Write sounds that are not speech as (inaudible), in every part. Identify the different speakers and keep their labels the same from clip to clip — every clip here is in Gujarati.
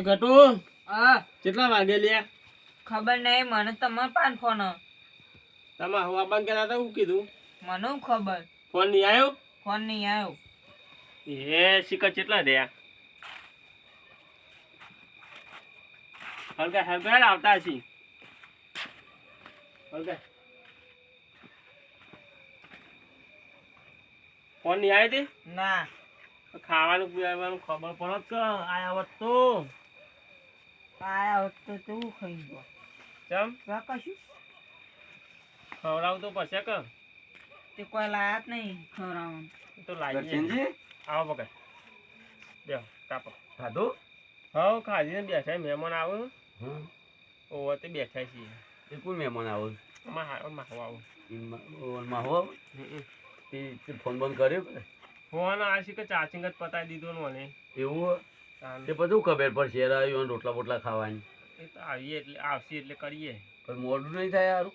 Speaker 1: એ ઘટુ
Speaker 2: હા.
Speaker 1: કેટલા વાગે લ્યા
Speaker 2: ખબર નહીં મને તમારો પાન ફોન
Speaker 1: તમે હવા બંધ કર્યા હતા હું કીધું?
Speaker 2: મને ખબર?
Speaker 1: ફોન નહીં આવ્યો
Speaker 2: ફોન નહીં આવ્યો
Speaker 1: એ સિક્કા કેટલા રહ્યા? હલકા હલકા આવતા હશી. હલકા. ફોન નહીં આવ્યો તે?
Speaker 2: ના.
Speaker 1: ખાવાનું પીવાનું ખબર પડત કે આયા હોત તો.
Speaker 2: આયા હોત તો તું ખાઈ ગયો?
Speaker 1: ચમ?
Speaker 2: તો કશું?
Speaker 1: ખવડાવું તો પછી કે?
Speaker 2: તે કોઈ લાયા જ નહીં ખવડાવવાનું.
Speaker 1: તો લાગી
Speaker 3: સચિનજી
Speaker 1: આવો બકા બે કાપો.
Speaker 3: ખાધું?
Speaker 1: હવ ખાધીને બેઠા મહેમાન આવે.
Speaker 3: હા
Speaker 1: ઓવર તે બેઠા છીએ.
Speaker 3: એ કોણ મહેમાન આવો?
Speaker 1: હા માહો આવો.
Speaker 3: ઓનમાં હો તે તે ફોન બંધ કર્યો
Speaker 1: ફોન આ છે કે ચાર્જિંગ જ પતાવી દીધો ને મને
Speaker 3: એવું તે બધું ખબર પડશે આવ્યું રોટલા બોટલા ખાવાની.
Speaker 1: એ તો આવીએ એટલે આવશે એટલે કરીએ.
Speaker 3: પણ મોડું નહીં થાય સારું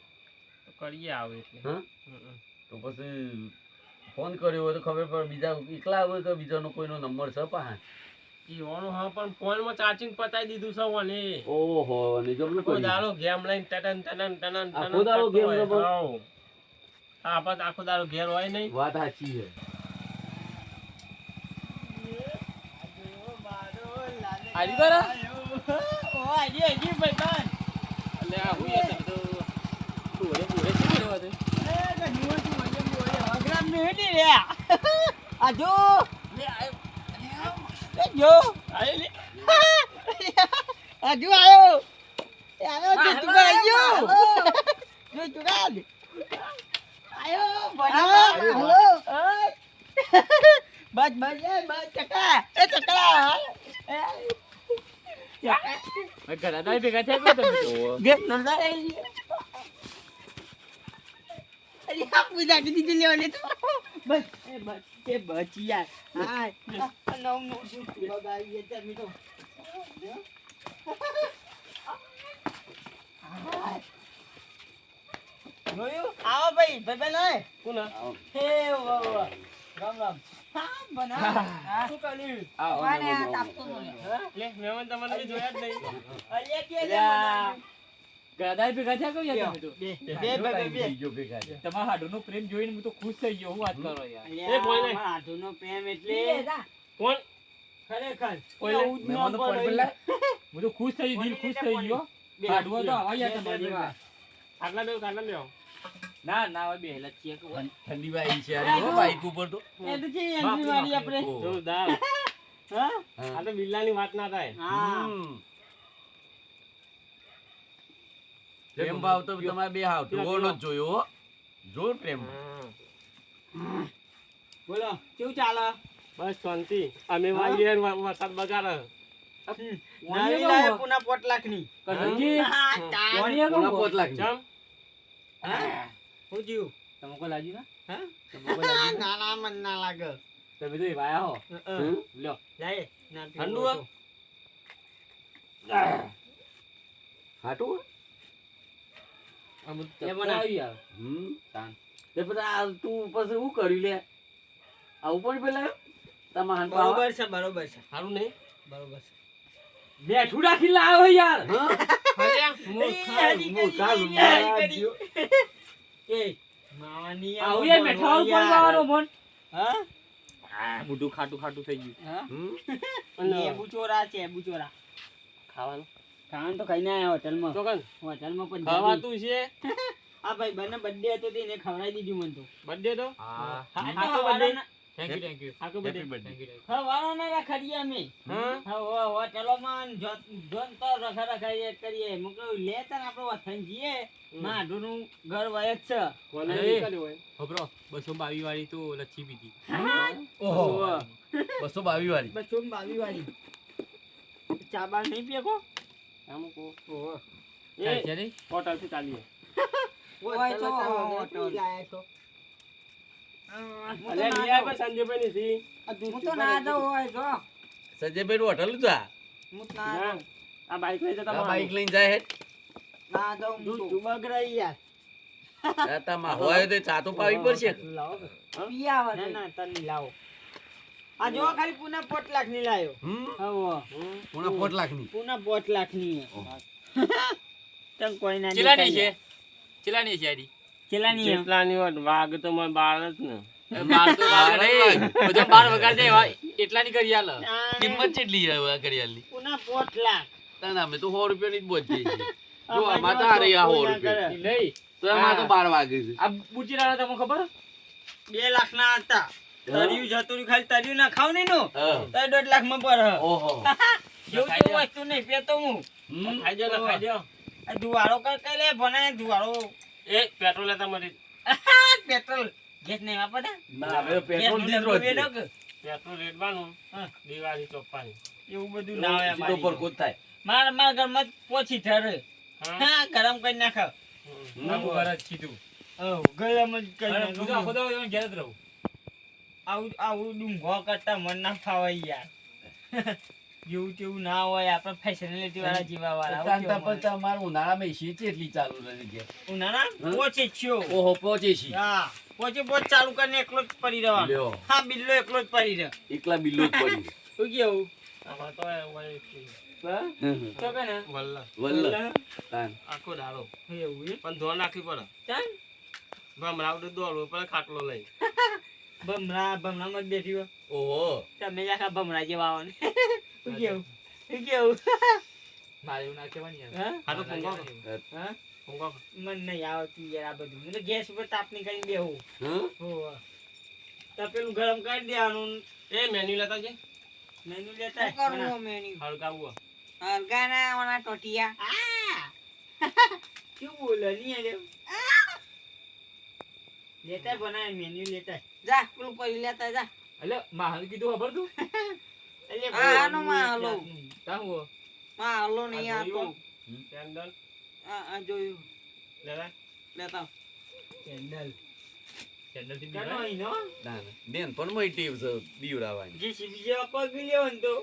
Speaker 1: તો કરીએ આવે એટલે.
Speaker 3: હા? તો પછી ફોન કર્યો હોય તો ખબર પડે બીજા એકલા આવે તો બીજાનો કોઈનો નંબર છે પા
Speaker 1: ઈવાનું હા પણ ફોનમાં ચાર્જિંગ પતાવી દીધું છે ઓને.
Speaker 3: ઓહો નિજમ
Speaker 1: કોઈ દારો ગેમ લઈને ટટન ટટન ટટન
Speaker 3: આખો દારો
Speaker 1: ગેમ
Speaker 3: રમો?
Speaker 1: હા. આખો દારો ઘેર હોય નહીં.
Speaker 3: વાત સાચી છે.
Speaker 1: આજી કરો
Speaker 2: ઓ આડી આડી ભાઈ
Speaker 1: એટલે આ હું યાર તો પૂરે પૂરે શું કરવા દે
Speaker 2: અગ્રામ ને હેડી રે આ જો. એ જો.
Speaker 1: આય લે.
Speaker 2: આ જો આયો. એ આયો તો તું આયો. જો ચુકાલ આયો. બના હેલો. બસ બસ એ બસ ચકા એ ચકા એ ચકા
Speaker 1: ઘણા દાય ભેગા થયા કે તમે
Speaker 2: ગેમ નંબર આવી અરે આ પૂજા કીધી દીધી લેવાની તો બસ એ બસ એ બસ યાર હા નવ નો બગાવી ગયા તમે તો જોયું આવો ભાઈ ભાઈ ભાઈ
Speaker 1: કોણ
Speaker 2: હે વાહ વાહ રામ રામ. હા શું કર્યું? આ તાપતો
Speaker 1: લે મહેમાન તમને જોયા જ નહીં.
Speaker 2: અલે કે લે
Speaker 4: ગદાય ભેગા થયા કઈ તમે તો
Speaker 2: બે. બે બે
Speaker 3: બીજો ભેગા છે.
Speaker 4: તમારા હાડુનો પ્રેમ જોઈને હું તો ખુશ થઈ ગયો હું વાત કરો યાર.
Speaker 1: એ નહીં.
Speaker 2: પ્રેમ એટલે
Speaker 1: કોણ?
Speaker 2: ખરેખર.
Speaker 1: ઓય લે.
Speaker 2: એવું જ ન
Speaker 4: મહેમાનનો
Speaker 2: પડે.
Speaker 4: પણ પેલા હું તો ખુશ થઈ દિલ ખુશ થઈ ગયો. હાડવો તો આવા યાર તમારી
Speaker 2: બે,
Speaker 4: વાત.
Speaker 1: આટલા બેવ આટલા બેવ
Speaker 4: ના ના હવે બેહેલા છીએ.
Speaker 3: ઠંડી વાય છે યાર હો બાઈક ઉપર તો.
Speaker 2: એ તો છે એન્ટ્રી વાળી આપણે.
Speaker 1: જોરદાર.
Speaker 2: હા.
Speaker 1: આ તો બિલ્લાની વાત ના થાય.
Speaker 2: હા.
Speaker 3: પ્રેમ ભાવ તો તમારે બે હાવ ધોવાનો જ. જોયો હો. જોર પ્રેમ.
Speaker 2: બોલો કેવું ચાલે?
Speaker 1: બસ શાંતિ. અમે વાગીએ વરસાદ બગાડે.
Speaker 2: નવી લાવે ની પોટ
Speaker 4: કસમજી
Speaker 2: હા, હા? જીવ
Speaker 4: તમે કો લાગ્યું ના
Speaker 2: હા?
Speaker 4: તમે કોઈ લાગ્યું ના? (laughs)
Speaker 2: ના મન ના લાગે
Speaker 4: તમે તો એવા આયા હો? લ્યો
Speaker 2: જાય ના
Speaker 1: ઠંડુ
Speaker 2: તો.
Speaker 3: હાટું?
Speaker 4: ચક્કર
Speaker 2: મને-
Speaker 4: આવી યાર
Speaker 3: હમ.
Speaker 4: તાન.
Speaker 3: તે પછી આ તું પછી શું કર્યું લે આવું પણ પેલા તમારા
Speaker 2: બરોબર છે બરોબર છે
Speaker 1: સારું નહીં
Speaker 2: બરોબર છે
Speaker 4: બેઠું રાખી લાવો યાર.
Speaker 1: ખાટું ખાટું થઈ ગયું.
Speaker 2: ચોરા છે ચોરા
Speaker 1: ખાવાનું?
Speaker 2: ખાવાનું તો ખાઈને આયા હોટલમાં. હોટલમાં પણ
Speaker 1: ખાવાતું છે?
Speaker 2: આ ભાઈ બંને બર્થડે હતો તે એને ખવડાવી દીધું મને તો.
Speaker 1: બર્થડે તો?
Speaker 3: હા.
Speaker 2: હા,
Speaker 1: તો
Speaker 2: વાળાના-
Speaker 1: birthday.
Speaker 4: Thank you thank you
Speaker 1: આખો
Speaker 3: Happy
Speaker 1: birthday.
Speaker 3: birthday.
Speaker 2: હા, વાળાના રાખડીએ અમે.
Speaker 1: હા?
Speaker 2: હા, હો- હોટલોમાં જો- જોન તો રખા રખાઈએ કરીએ. હું કહું લે તને આપણે વતન જઈએ માઢુનું ઘર વય છે.
Speaker 1: કોને
Speaker 4: અરે.
Speaker 1: હોય?
Speaker 4: ખબરો બસો બાવી વાળી તો લચ્છી પીધી.
Speaker 3: ઓહો. બસો બાવી વાળી
Speaker 2: બસો ને બાવી વાળી ચા બા નહીં પીએ કો?
Speaker 1: આમ કો
Speaker 4: ચાલ
Speaker 1: એ
Speaker 4: છે નહીં
Speaker 1: થી ચાલીએ.
Speaker 2: ઓય તો હોટલ લાયા છો
Speaker 1: અલે સંજયભાઈ ની
Speaker 2: હું તો ના જાઉં હોય જો.
Speaker 3: સંજયભાઈ નું હોટલ જા
Speaker 2: હું તો ના.
Speaker 1: આ બાઈક લઈ જતા
Speaker 3: આ બાઈક લઈને જાય હેડ.
Speaker 2: ના જાઉં હું તો. બગડાઈ યાર.
Speaker 3: આ હોય તો ચા પાવી પડશે.
Speaker 2: પી આવે ના ના તને લાવો. આ જો ખાલી પુના પોટ લાખની લાયો હવો
Speaker 3: પોટ
Speaker 2: પુના પોટ લાખની. કોઈ ના
Speaker 4: ચેલાની છે. ચિલાની છે આડી
Speaker 2: ચેલાની હે?
Speaker 1: વાત વાઘ તો મને બાર જ ને.
Speaker 4: બાર તો બાર નહીં. બધા બાર વગાડ દે હોય એટલાની કરી આલ.
Speaker 2: આ
Speaker 3: કિંમત કેટલી આવે આ ઘડિયાળની
Speaker 2: પુના પોટ લાખ.
Speaker 3: તાને અમે તો સો રૂપિયાની જ બોલીએ છીએ જો
Speaker 2: આ
Speaker 3: આમાં તો
Speaker 2: બાજુ
Speaker 3: આ રહી આ સો
Speaker 2: કોઈ ના
Speaker 3: રૂપિયા.
Speaker 2: કરે.
Speaker 4: લઈ.
Speaker 3: તો એમાં તો બાર વાગે છે.
Speaker 4: આ બુચી રાણા તમને ખબર?
Speaker 2: બે લાખ ના હતા તર્યું જતું ખાલી તર્યું ના ખાવ નઈ નું? તો દોઢ લાખમાં પર જેવું વસ્તુ નહીં પેતો હું.
Speaker 3: ખાજો
Speaker 1: ખાઈ જાઓ ને, ખાઈ જાઓ.
Speaker 2: આ ધુવાળો કઈ લે ભણાય ધુવાળો
Speaker 1: એ પેટ્રોલ હતા મરી. (laughs)
Speaker 2: પેટ્રોલ. ગેસ નહીં વાપરતા?
Speaker 3: ના હવે પેટ્રોલ દીધો?
Speaker 1: પેટ્રોલ રેડવાનું દિવાળી ચોપ્પાની.
Speaker 2: એવું બધું ના આવે
Speaker 3: સીધો પર કોત થાય.
Speaker 2: માર માર ઘરમાં પોછી ઠરે
Speaker 1: હા?
Speaker 2: ગરમ કરી નાખ
Speaker 4: ઘર જ કીધું.
Speaker 2: ઓ ગરમ જ કરી
Speaker 4: તો આખો
Speaker 2: નાખ
Speaker 4: ઘેર જ રહું.
Speaker 2: આવું આવું ડુંગો કરતા મન ના ફાવે યાર. (laughs) જેવું તેવું ના હોય આપણે ફેશનેલિટી વાળા જીવા વાળા
Speaker 3: પણ તમારે ઉનાળામાં એસી કેટલી ચાલુ રહી છે
Speaker 2: ઉનાળા? પોચે છો.
Speaker 3: ઓહો પોચે છે.
Speaker 2: હા પોચે પોચ ચાલુ કરીને એકલો જ પડી રહેવાનો હા બિલ્લો એકલો જ પડી રહે
Speaker 3: એકલા બિલ્લો જ પડી (laughs)
Speaker 2: શું કેવું?
Speaker 1: આમાં તો.
Speaker 2: તો
Speaker 1: આખો દાડો? પણ ધોન રાખવી પડે.
Speaker 2: ચાલ
Speaker 1: ભમરાવડું દોડવું પડે ખાટલો લઈ. (laughs)
Speaker 2: ભમરા ભમરામાં જ બેઠી હોય.
Speaker 3: ઓહો.
Speaker 2: તમે આખા ભમરા જેવા આવો ને. (laughs) શું કેવું શું કેવું
Speaker 4: મારે એવું ના કહેવાની.
Speaker 2: હા?
Speaker 1: તો
Speaker 4: મારે ના કહેવાની.
Speaker 2: હા?
Speaker 1: ફૂંકો
Speaker 2: મને નહીં આવતું યાર આ બધું. તો ગેસ ઉપર તાપની કરીને બેહું.
Speaker 3: હં?
Speaker 2: તપેલું ગરમ કરી દેવાનું.
Speaker 1: એ મેન્યુ લેતા છે
Speaker 2: મેનુ લેતા
Speaker 5: કરવું મેન્યુ
Speaker 1: હળગાવું
Speaker 5: હરગાના ઓના ટોટિયા.
Speaker 2: આ! શું બોલો નહીં અરે લેતા બનાવે મેન્યુ લેતા
Speaker 5: જા. પેલું પડી લેતા જા.
Speaker 4: હલો માહલ કીધું ખબર તું? (laughs)
Speaker 5: આનો
Speaker 2: બોલવાનું
Speaker 5: માં
Speaker 2: એક
Speaker 5: હાલો.
Speaker 2: જાતનું.
Speaker 4: તા હું? હો?
Speaker 5: માં હાલો નહીં
Speaker 1: આ
Speaker 5: આ તો.
Speaker 1: જોયું? કેન્ડલ?
Speaker 5: આ આ જોયું.
Speaker 1: લેતા?
Speaker 5: લેતા
Speaker 2: કેન્ડલ.
Speaker 3: બેન પણ મોટી ટેવ છે બીવડાવવાની.
Speaker 2: જે સીબી જેવા પગ લેવો તો.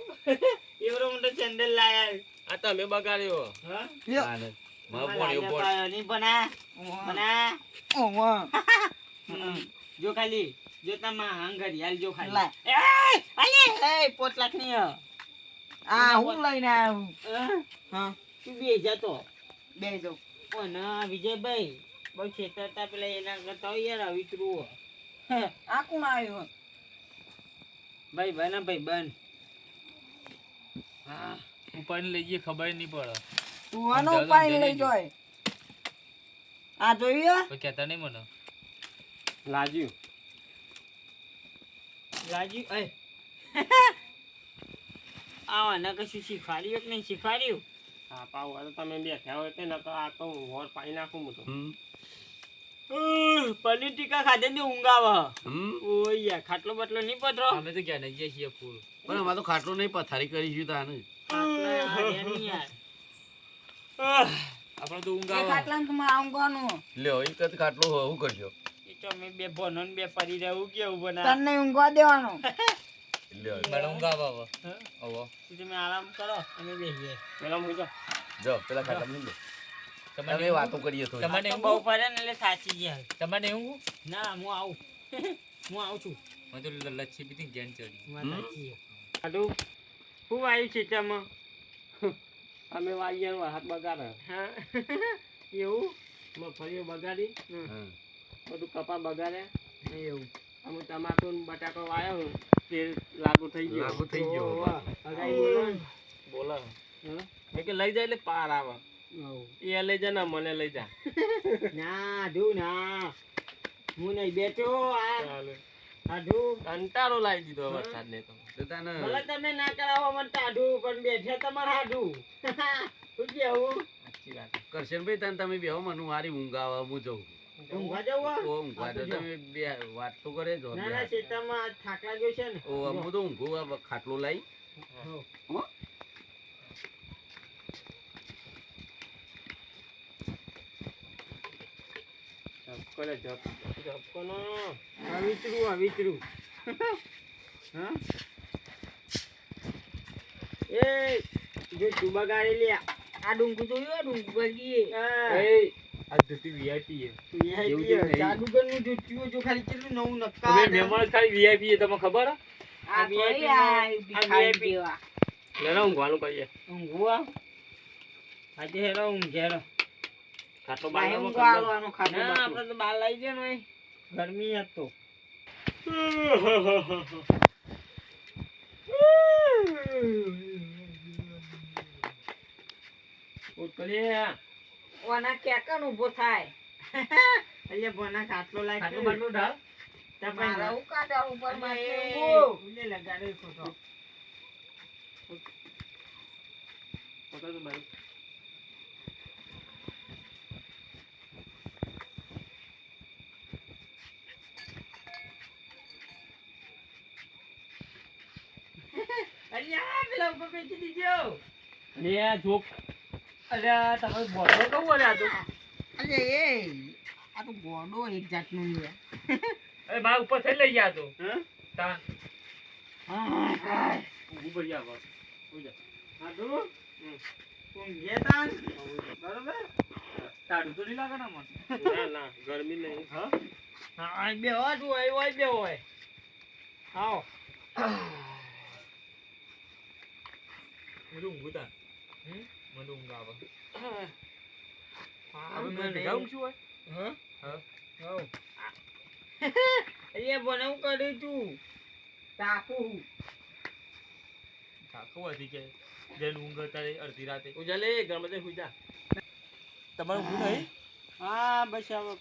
Speaker 2: (laughs) એવરો મોટો કેન્ડલ લાયા
Speaker 1: આ તમે બગાડ્યો?
Speaker 2: હા?
Speaker 3: ના ના માં પોણ્યો પોણ.
Speaker 2: નહીં બના બના
Speaker 5: ઓહો
Speaker 2: જો ખાલી. જો તમા હંગરી હાલ જો ખાલી.
Speaker 5: લા.
Speaker 2: એય! અલે! એય, પોત લાખની
Speaker 5: આ હું લઈને આવ્યો
Speaker 2: હા?
Speaker 5: હા.
Speaker 2: તું બે જતો
Speaker 5: બે જો
Speaker 2: ઓ ના વિજયભાઈ બહુ છેતરતા પેલા એના કરતા યાર અવિતરું હો.
Speaker 5: આ કોણ આવ્યો
Speaker 2: ભાઈ બન ભાઈ બન.
Speaker 4: હા. ઉપાડીને લઈ જઈએ ખબર નહીં પડે.
Speaker 5: તું આનો ઉપાય લઈ જોય. આ જોયું
Speaker 4: કેતા નહીં મને.
Speaker 1: લાજ્યું.
Speaker 2: રાજુ અય. (laughs) આવા ના કશું શીખવાડ્યું કે નહીં શીખવાડ્યું?
Speaker 1: હા પાવ હવે તમે બેઠા હોય તે નકર આ તો વોર પાઈ નાખું હું તો.
Speaker 3: હમ.
Speaker 2: પનીર ટીકા ખાધે ને ઊંઘ
Speaker 3: હમ.
Speaker 2: ઓય ખાટલો બટલો નહીં પધરો?
Speaker 4: અમે તો ક્યાં નહીં જઈએ છીએ ફૂલ.
Speaker 3: પણ અમે તો ખાટલો નહીં પથારી કરીશું તાને
Speaker 2: ખાટલો હાર્યા નહીં યાર.
Speaker 4: આપણે તો ઊંઘ
Speaker 5: એ
Speaker 4: આવે
Speaker 5: ખાટલામાં તો મારે ઊંઘવાનું.
Speaker 3: લ્યો એક જ ખાટલો હોય શું કરશો
Speaker 2: એ તો અમે બે ભનો બે પરી રહું કેવું બના
Speaker 5: તને ઊંઘવા દેવાનો.
Speaker 4: મને ઊંઘ આવે હવે
Speaker 2: તમે આરામ કરો અમે બેસીએ
Speaker 1: પેલા હું
Speaker 3: જો પેલા દો.
Speaker 4: તમારે
Speaker 3: તમે વાતો કરીએ તો
Speaker 4: તમારે
Speaker 2: આ તો
Speaker 4: ઊંઘ?
Speaker 2: બહુ પડે ને એટલે સાચી ગયા
Speaker 4: તમને ઊંઘ?
Speaker 2: ના હું આવું. (laughs) હું આવું છું.
Speaker 4: મને તો લચ્છી પીધી ગેન ચડી.
Speaker 2: છે. શું આવ્યું છે તેમાં? (laughs)
Speaker 1: અમે વાગ્યા હાથ બગાડે
Speaker 2: હા. (laughs) એવું?
Speaker 1: મગફળીઓ બગાડી?
Speaker 3: હા.
Speaker 1: બધું કપા બગાડ્યા
Speaker 2: એવું.
Speaker 1: અમે તમાકુ ને બટાકો વાયો તે લાગુ થઈ ગયો.
Speaker 3: લાગુ થઈ ગયો.
Speaker 2: બોલો?
Speaker 1: મેં કે લઈ જાય એટલે પાર આવે. એ લઈ જા ને મને લઈ જા. (laughs)
Speaker 2: ના ધુ ના. હું નહીં બેઠો આ
Speaker 1: કંટાળો લાવી દીધો વરસાદ ને તો
Speaker 2: ભલે તમે ના કરાવો મને ટાઢું પણ બેઠે તમારે આઢું (laughs) શું કેવું
Speaker 1: સાચી વાત.
Speaker 3: કરશનભાઈ તને તમે બેહો મને મારી ઊંઘ આવે હું જઉં.
Speaker 2: ઊંઘવા જવું
Speaker 3: ઊંઘવા તો બે વાત તો કરે જો
Speaker 2: ના ના છે
Speaker 3: ઓ હું તો ઊંઘું ખાટલો
Speaker 2: એ જો તું બગાડી લે
Speaker 5: આ ડુંગું જોયું આ ડુંગું ગળગીએ
Speaker 1: એ આ ધોતી વીઆઈપી છે એવું જેવું નહીં.
Speaker 2: જાદુગરનું જો ખાલી કેટલું નવું
Speaker 4: અમે
Speaker 2: નક્કા
Speaker 4: મહેમાન ખાલી વીઆઈપી છે તમને ખબર હે?
Speaker 5: આ
Speaker 1: VIP
Speaker 5: આ
Speaker 1: આ
Speaker 5: ભિખારી
Speaker 1: VIP
Speaker 5: જેવા.
Speaker 1: લેરો કરીએ
Speaker 2: ઊંઘવા આજે હેરો ઊંઘ હેરો
Speaker 1: ખાટલો
Speaker 5: ભાઈ
Speaker 1: બાંધવામાં
Speaker 5: ઊંઘવા
Speaker 1: કરી દો.
Speaker 5: આલવાનું ખાટલું
Speaker 2: ના આપણે તો બાર લઈ જાય ને ગરમી હતો
Speaker 1: કરીએ.
Speaker 5: ઓના કેકન ઊભો થાય.
Speaker 2: એટલે બોના ખાટલો લાય
Speaker 4: ખાટલો બાટલો ઢાળ.
Speaker 5: મારા હું કાઢા ઉપર માથે
Speaker 2: ઉલે લગાડે ખોટો
Speaker 1: પકડ તો
Speaker 2: અલ્યા પેલા ઉપર બેસી દીજો.
Speaker 1: લે જોક.
Speaker 4: અલ્યા તમે બોલો કેવું અરે આ તો?
Speaker 2: અરે એ આ તો ગોડો એક જાતનું
Speaker 4: અરે મારા ઉપર થઈ લઈ ગયા તો.
Speaker 1: ઊભું પડી જા બસ. ઉઈ જા. હા, જો.
Speaker 2: ઊંઘે તાન બરોબર?
Speaker 4: તાડું તો નહીં લાગે ને મને
Speaker 1: ના ના ગરમી નહીં. હા?
Speaker 2: હા બે હોય તું હોય હોય બે હોય. આવો.
Speaker 4: બધું ઊંઘું તાન હમ? મને ઊંઘ આવે
Speaker 2: હા.
Speaker 4: હવે મેં ભેગા ઊંઘશું હોય
Speaker 2: હા?
Speaker 4: હા.
Speaker 2: અરે બને (laughs) હું કર્યું તું ટાકુ
Speaker 4: થાકો હતી કે જેને ઊંઘ અત્યારે અડધી રાતે.
Speaker 1: ઉજા લે ગરમ તે હુઈ જા.
Speaker 4: તમારે ઊંઘ નહીં
Speaker 2: હા બસ હવે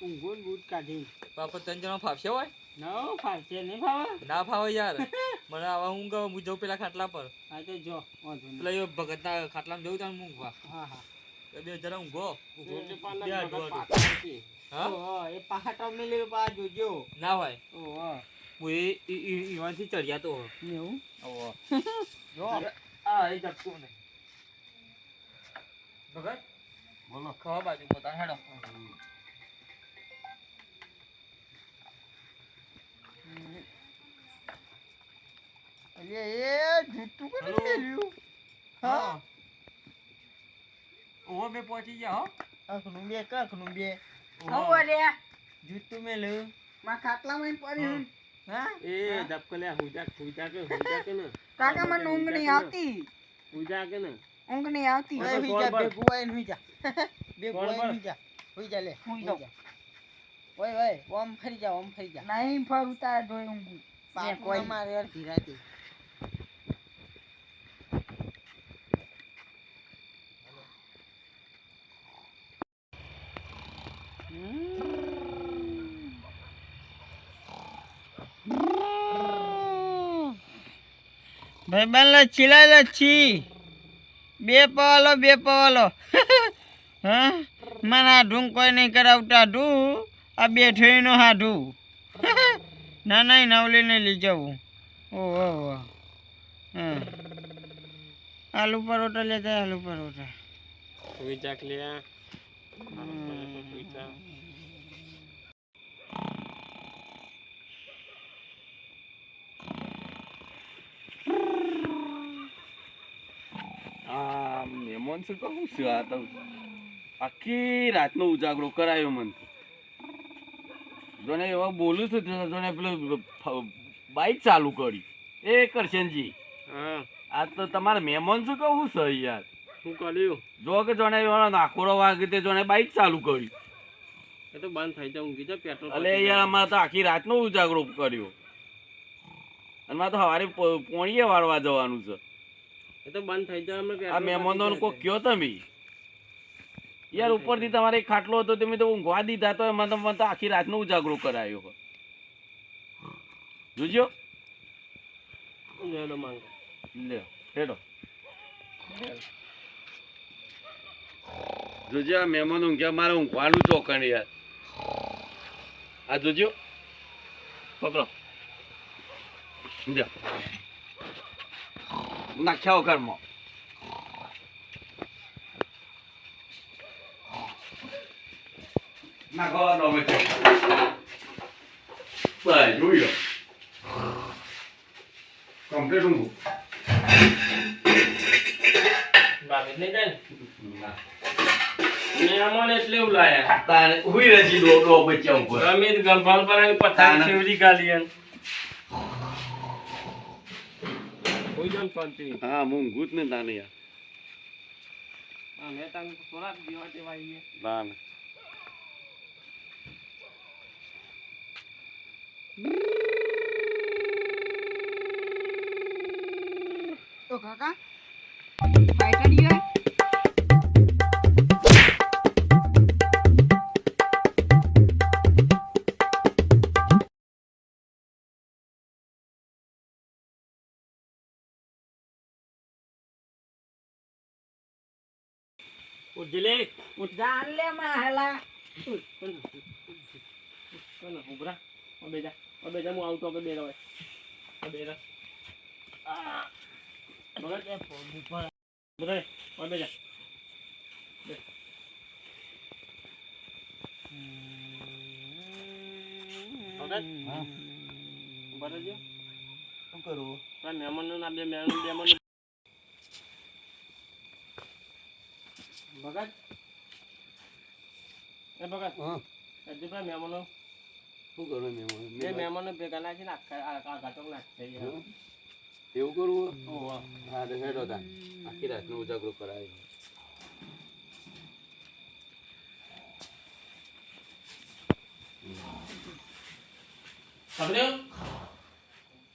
Speaker 2: ઊંઘું બૂટ કાઢી
Speaker 4: બાપા ત્રણ જણા ફાવશે હોય?
Speaker 2: ન ફાવશે નહીં ફાવે.
Speaker 4: ના ફાવે યાર. મને આવા હું કહું હું જઉં પેલા ખાટલા પર.
Speaker 2: હા તો જો
Speaker 4: પેલા એ ભગતના ખાટલામાં જવું ત્યાં ઊંઘવા?
Speaker 2: હા હા.
Speaker 4: બે જરા ઊંઘો. હા?
Speaker 2: એ પાટા મેલે પા જોજો.
Speaker 4: ના હોય.
Speaker 2: ઓહો
Speaker 4: હું એ ઈવાનથી ચડ્યા તો.
Speaker 2: એવું?
Speaker 4: ઓહો. (laughs)
Speaker 2: જો.
Speaker 4: આ એ જપતું નહીં. ભગત?
Speaker 3: બોલો.
Speaker 4: ખવા બાજુ પોતા હેડો.
Speaker 2: અરે એ જૂઠું કોને
Speaker 4: હલો.
Speaker 2: મેલ્યું હા.
Speaker 4: ઓ મે પહોંચી ગયા હો.
Speaker 2: આખનું બે કાખનું બે.
Speaker 5: હું અરે
Speaker 2: જૂઠું મેલ્યું
Speaker 5: માં ખાટલામાં ય પડ્યું.
Speaker 2: હા.
Speaker 1: એ ધબકો લે હુજા હુજા કે હુજા કે ને.
Speaker 5: કાકા મને ઊંઘ નહીં આવતી.
Speaker 1: હુજા કે ને.
Speaker 5: ઊંઘ નહીં આવતી.
Speaker 2: ઓય હુઈ જા બે ગુવાઈને હુઈ જા. બે ગુવાઈને હુઈ જા. હુઈ જા લે.
Speaker 5: હુઈ.
Speaker 2: જા. ઓય ઓય ઓમ ફરી જા ઓમ ફરી જા.
Speaker 5: નહીં ફરું તાર જોઈ ઊંઘું. કોઈ.
Speaker 2: યાર ધીરાતી ભાઈ બન લચ્છી લચ્છી બે પવાલો બે પવાલો. (laughs) હા? મને આઢું કોઈ નહીં કરાવતા હાઢું આ બેઠીનો હાઢું ના (laughs) ના નવલીને નહીં લઈ જવું. ઓહો ઓહો હા. આલુ પરોઠા લેતા આલુ પરોઠા.
Speaker 1: હુઈ જા કે લે હુઈ જા
Speaker 3: આ મહેમાન છે કહું છું આ તો આખી રાતનો ઉજાગરો કરાયો મને. જોને એવા બોલું છું જોને પેલું બાઇક બાઈક ચાલુ કરી. એ કરશનજી આ તો તમારે મહેમાન શું કહું છે યાર?
Speaker 1: શું કર્યું?
Speaker 3: જો કે જોને નાખોડો વાગે તે જોને બાઇક ચાલુ કરી.
Speaker 1: એ તો બંધ થઈ જાય ઊંઘી જાય પેટ્રોલ
Speaker 3: અલે યાર અમારે તો આખી રાતનો ઉજાગરો કર્યો. અને મારે તો સવારે પોણીએ વાળવા જવાનું છે.
Speaker 1: એ તો બંધ થઈ જાય અમે
Speaker 3: આ મહેમાનો કોઈ કયો તમે? યાર ઉપરથી તમારે એક ખાટલો હતો તમે તો ઊંઘવા દીધા તો એમાં તમે તો આખી રાતનો ઉજાગરો કરાયો. જોજો.
Speaker 1: માંગ.
Speaker 3: લે હેડો. જોજો આ મહેમાન ઊંઘ્યા મારે ઊંઘવાનું ચોકણ યાર. આ જોજો. પકડો. જા નાખ્યા ઘરમાં. નાખો નોમે છે બસ જોઈ લો. કમ્પ્લીટ ઊંઘું.
Speaker 1: બાબે નહીં જાય ને? એટલે એવું લાયા
Speaker 3: તારે હુઈ રજી દો દો બચ્ચા ઉપર.
Speaker 1: રમીત ગંભાલ પર
Speaker 3: તાને.
Speaker 1: છેવડી ગાલી એમ જાવ શાંતિ.
Speaker 3: હા હું ઊંઘું જ ને
Speaker 1: હા મેં તને દિવસ એવા આવીએ
Speaker 3: તાને
Speaker 5: તો કાકા ફાઈટર ગયો
Speaker 1: ઉઠ. લે ઉઠ
Speaker 5: જાન લે માહલા
Speaker 1: કોણ ઉભરા. ઓ બેજા. ઓ બેજા હું આવતો કે બે રહે ઓ બે રહે બગડ કે ફોન ઉપર બગડ ઓ બેજા બગડ હા. ઊભા રહેજો.
Speaker 2: શું કરવું?
Speaker 1: તો મહેમાનો ના બે મહેમાન બે ભગત? એ ભગત
Speaker 2: હા.
Speaker 1: પેલા મહેમાનો
Speaker 3: શું કરવું
Speaker 1: બે
Speaker 3: મેં
Speaker 1: મહેમાનો ભેગા નાખીને આખા ઘાટો યાર.
Speaker 3: એવું કરવું
Speaker 1: ઓહો.
Speaker 3: હા હેડો તા. આખી રાતનો ઉજાગરો કરાય. પકડ્યો?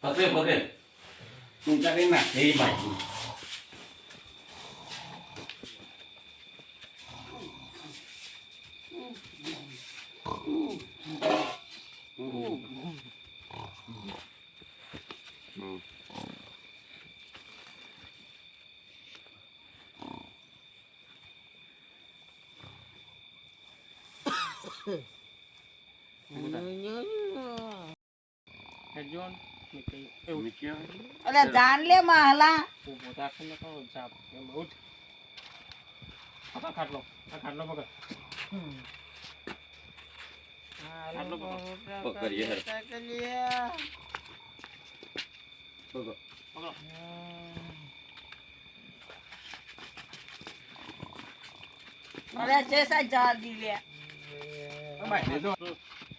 Speaker 3: પકડે પકડે ઊંચા કરી નાખ એ બાજુ
Speaker 1: હેડજો ને. મેં કહ્યું,
Speaker 5: અરે જાન લે માહલા
Speaker 1: ઊભો થાશે ને કહો, ચાપ. એમ ઉઠ. આ ખાટલો આ ખાટલો પકડ ખાટલો પકડ.
Speaker 3: પકડીએ પકડ
Speaker 1: પકડો
Speaker 5: અરે ચેસા જા દી લે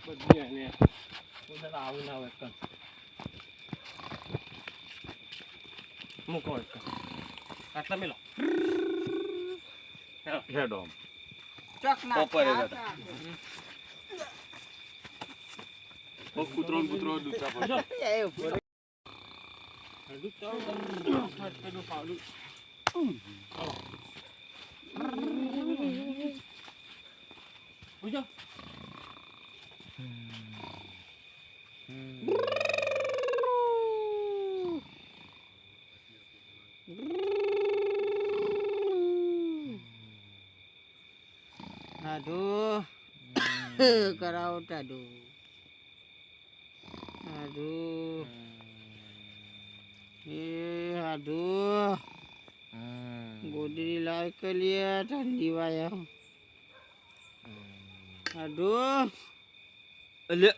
Speaker 1: બધી એને પોતાને આવું ના હોય મૂકો. આટલા મેલો
Speaker 3: હેડો. કૂતરો કૂતરો દૂધા પડે
Speaker 1: હજુ તો ફટ પેલું પાવડું. ઉજો.
Speaker 2: સાધુ (laughs) કરાવો aduh. સાધુ એ સાધુ ગોદડી લાવી કરીએ ઠંડી વાયા aduh.
Speaker 4: એટલે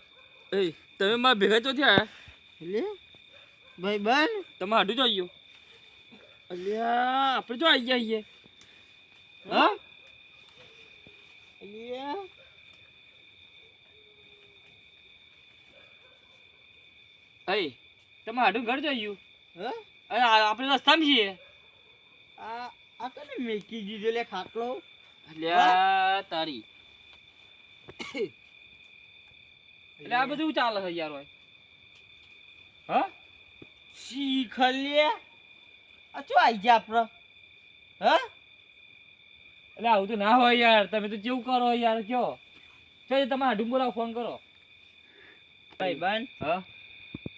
Speaker 4: એ તમે મારા ભેગા તો થયા
Speaker 2: એટલે ભાઈ બન
Speaker 4: તમે હાડું જો આવ્યો અલ્યા આપણે જો આવી છીએ હા
Speaker 2: અલ્યા
Speaker 4: અય તમે હાડું ઘર જો આવ્યું
Speaker 2: હા?
Speaker 4: અરે આપણે આપણે રસ્તામાં છીએ.
Speaker 2: આ આ કને મેકી દીધો લે ખાટલો?
Speaker 4: અલ્યા તારી. એટલે આ બધું ચાલે છે યાર હોય. હા?
Speaker 2: શીખ લે? આ ચો આવી ગયા આપડે? હા?
Speaker 4: એટલે આવું તો ના હોય યાર તમે તો કેવું કરો યાર કયો. ચાલ તમે હાડું બોલાવો ફોન કરો.
Speaker 2: ભાઈ બન.
Speaker 4: હા?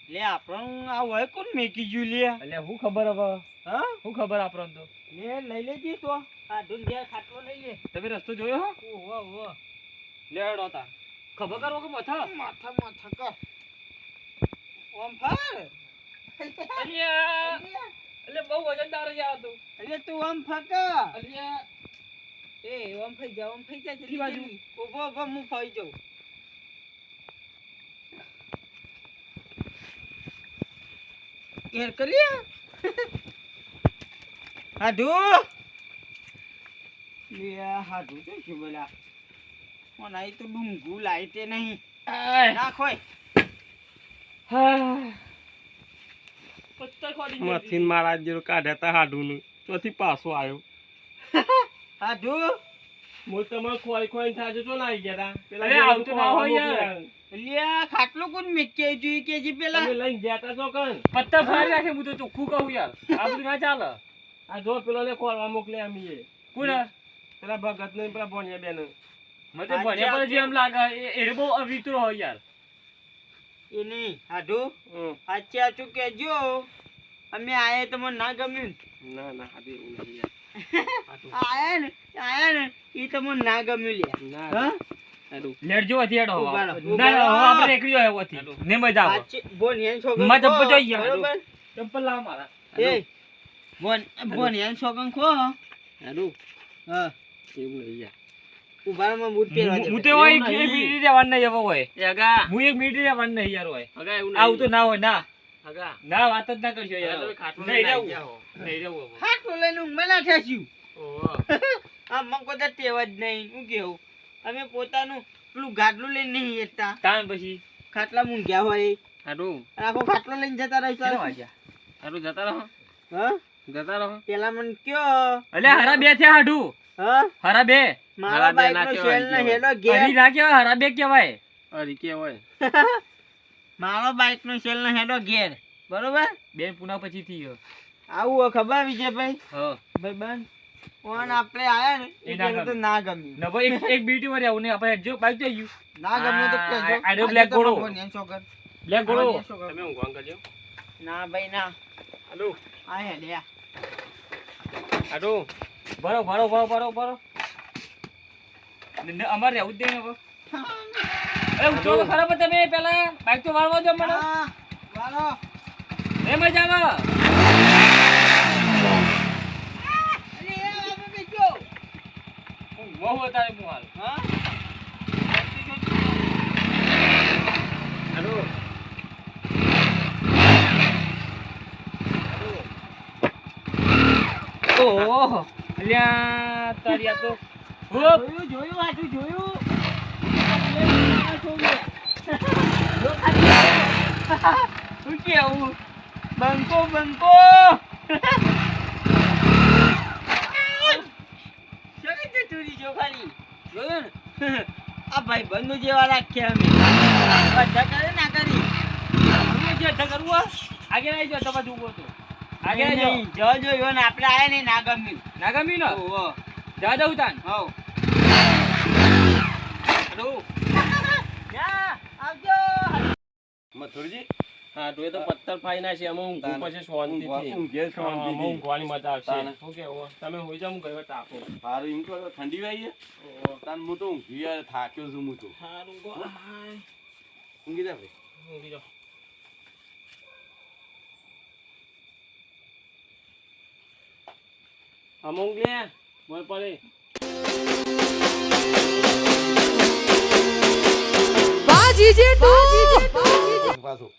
Speaker 2: લે આપણ આ હોય કોણ મેકી ગયું લે?
Speaker 4: એટલે હું ખબર હવે?
Speaker 2: હા?
Speaker 4: હું ખબર આપણ તો?
Speaker 2: લે લઈ લેજી તો. આ ઘેર ખાટલો લઈ લે.
Speaker 4: તમે રસ્તો જોયો હો?
Speaker 2: ઓહો ઓહો
Speaker 4: લેડો તા. ખબર કરો કે માથા
Speaker 2: માથા માથા કર. ઓમ ફાર
Speaker 4: અલ્યા એટલે બહુ વજનદાર યાર તું.
Speaker 2: એટલે તું આમ ફાકા
Speaker 4: અલ્યા
Speaker 2: એ ઓમ ફઈ જા ઓમ ફઈ જા જલ્દી
Speaker 4: બાજુ.
Speaker 2: જલ્દી. ઊભો ઊભો હું ફઈ જાઉં. ઘેર કર્યા હાડુ. લે હાડુ તો શું બોલા મને આઈ તો ડુંગું લાઈટે નહીં. નાખોય
Speaker 1: મથીન મારા જેવું કાઢ્યા તા હાડુનું. ચોથી પાછો આવ્યો (laughs)
Speaker 2: હાડુ.
Speaker 1: હું તમારે ખોઈ ખોઈ થાજો તો ના આવી ગયા તા.
Speaker 4: અરે આવતો ના હોય યાર.
Speaker 2: લ્યા ખાટલો કોણ મેકે જોઈ કે જી પેલા
Speaker 1: તમે લઈને ગયા તા કન
Speaker 4: પત્તર ફાડી રાખે હું તો ચોખ્ખું કહું યાર. આ બધું ના ચાલે.
Speaker 1: આ જો પેલો ને ખોલવા મોકલે અમીએ
Speaker 4: કોણ?
Speaker 1: પેલા ભગત ને પેલા ભણ્યા બેન.
Speaker 4: મને ભણ્યા પર જેમ લાગે એ- એ બહુ અવિત્રો હોય યાર.
Speaker 2: એ નહીં હાડુ? સાચે સાચું કેજો અમે આયા તમને ના ગમ્યું. ના
Speaker 1: ના હાડે એવું નહીં યાર. (laughs)
Speaker 2: આયા ને આયા ને એ તમને ના ગમ્યું લ્યા.
Speaker 1: ના.
Speaker 2: હા?
Speaker 1: હાડું.
Speaker 4: લેટ જો હથિયાર
Speaker 2: ઊભા રહો,
Speaker 4: ના
Speaker 2: રહો.
Speaker 4: આપણે એકલી હોય હોથી ને મજા આવે.
Speaker 2: બોન હેન
Speaker 4: છોકનમાં
Speaker 2: ખો,
Speaker 4: જબ્બર જોઈ ગયા.
Speaker 2: બરોબર
Speaker 4: ચંપલ લાવ મારા.
Speaker 2: એ. બોન બોન હેન છોકન ખો.
Speaker 1: હાડું.
Speaker 2: હા.
Speaker 1: એવું નહીં યાર
Speaker 2: ઊભા બૂટ પહેરવા દે
Speaker 4: હું તો હોય
Speaker 1: એવું
Speaker 4: એક મિનિટ રહેવાનું નહીં હવે હોય.
Speaker 1: અગા
Speaker 4: હું એક મિનિટ રહેવાનું નહીં યાર હોય.
Speaker 1: અગા એવું
Speaker 4: આવું તો ના હોય ના.
Speaker 1: અગા
Speaker 4: ના વાત જ ના કરશો
Speaker 1: યાર.
Speaker 4: નહીં
Speaker 1: લઈને
Speaker 4: રહેવું.
Speaker 1: ગયા હો.
Speaker 4: નહીં.
Speaker 2: લઈને ઊંઘમાં ના આ મને કોઈ જ નહીં. શું કેવું? અમે પોતાનું પેલું ગાડલું લઈને નહીં હેઠતા
Speaker 4: તાણ પછી?
Speaker 2: ખાટલા મૂંઘ્યા હોય.
Speaker 1: હાડું
Speaker 2: આખો ખાટલો લઈને જતા રહી
Speaker 4: વાગ્યા?
Speaker 1: જતા રહો.
Speaker 2: હા?
Speaker 1: જતા રહો.
Speaker 2: પેલા મને કયો?
Speaker 4: અલ્યા હરા બે થયા હાડું
Speaker 2: હા?
Speaker 4: હરા બે.
Speaker 2: મારા બાઈક
Speaker 1: ના
Speaker 2: નો નો
Speaker 1: કહેવાય.
Speaker 4: હરી ના કેવાય હરા બે કેવાય
Speaker 1: અરે કેવાય (laughs)
Speaker 2: મારો બાઈક નો સેલ નો હેડો ગેર બરોબર?
Speaker 4: બે પુના પછી થી ગયો
Speaker 2: આવું ખબર વિજયભાઈ
Speaker 4: હા.
Speaker 2: ભાઈ બંધ. કોણ આપણે આયા ને
Speaker 4: એ
Speaker 2: એ
Speaker 4: ના
Speaker 2: પેલું તો ના ગમ્યું.
Speaker 4: નવો એક એક બીટી માં આવું ને આપણે જો બાઈક જઈ ગયું
Speaker 2: ના ગમ્યું તો કે જો આડો
Speaker 4: બ્લેક ગોળો.
Speaker 2: આ છોકર.
Speaker 1: તમે ઊંઘવા કરજો.
Speaker 2: ના ભાઈ ના.
Speaker 1: હાડું
Speaker 2: આ હે લે
Speaker 1: આડો
Speaker 4: ભરો ભરો ભરો ભરો ભરો. અમારે રહેવું જ નહીં ને હવે. એ ઉઠો તો ખરાબ તમે પેલા બાઈક તો વાળવા દો મને.
Speaker 2: વાળો.
Speaker 4: એ મજા આવે
Speaker 2: અરે, એ આપણે બેસ્યો.
Speaker 4: બહુ વધારે હું હાલ
Speaker 2: હા?
Speaker 1: હાડું
Speaker 4: ઓહો અલ્યા તારી આ તો.
Speaker 2: જોયું જોયું આટલું જોયું. શું કેવું બંકો બંકો શેની તે ચોરી જો ખાલી. જોયું ને? (laughs) આ ભાઈ બંધુ જેવા રાખ્યા અમે. બધા કરે ના કરી.
Speaker 4: અમે જે ધક્કા આગળ આવી જાવ તમારે ઊભો તો આગળ આવી જાવ
Speaker 2: જો જો જોયું ને આપણે આયા નહીં ના ગમ્યું
Speaker 4: ના ગમ્યું ને
Speaker 2: ઓહો
Speaker 4: જા દઉં તાન
Speaker 2: હો (laughs) આવજો.
Speaker 1: મથુરજી હા તો એ તો પથ્થર ફાઈ ના છે અમે ઊંઘું પછી શાંતિથી.
Speaker 3: ઊંઘે શાંતિથી.
Speaker 1: હા, ઊંઘવાની મજા આવશે.
Speaker 3: તાને.
Speaker 1: શું કેવું? તમે હોઈ જાવ હું ગયો તાકો
Speaker 3: હારું એમ કહો તો ઠંડી વાઈ તાન હું તો ઊંઘી યાર થાક્યો છું હું તો.
Speaker 1: હારું ગો.
Speaker 3: ઊંઘી જા ભાઈ.
Speaker 1: ઊંઘી જાઓ. અમે ઊંઘ લે મોય પડે
Speaker 6: વાહ જીજે તું.
Speaker 3: પાછું.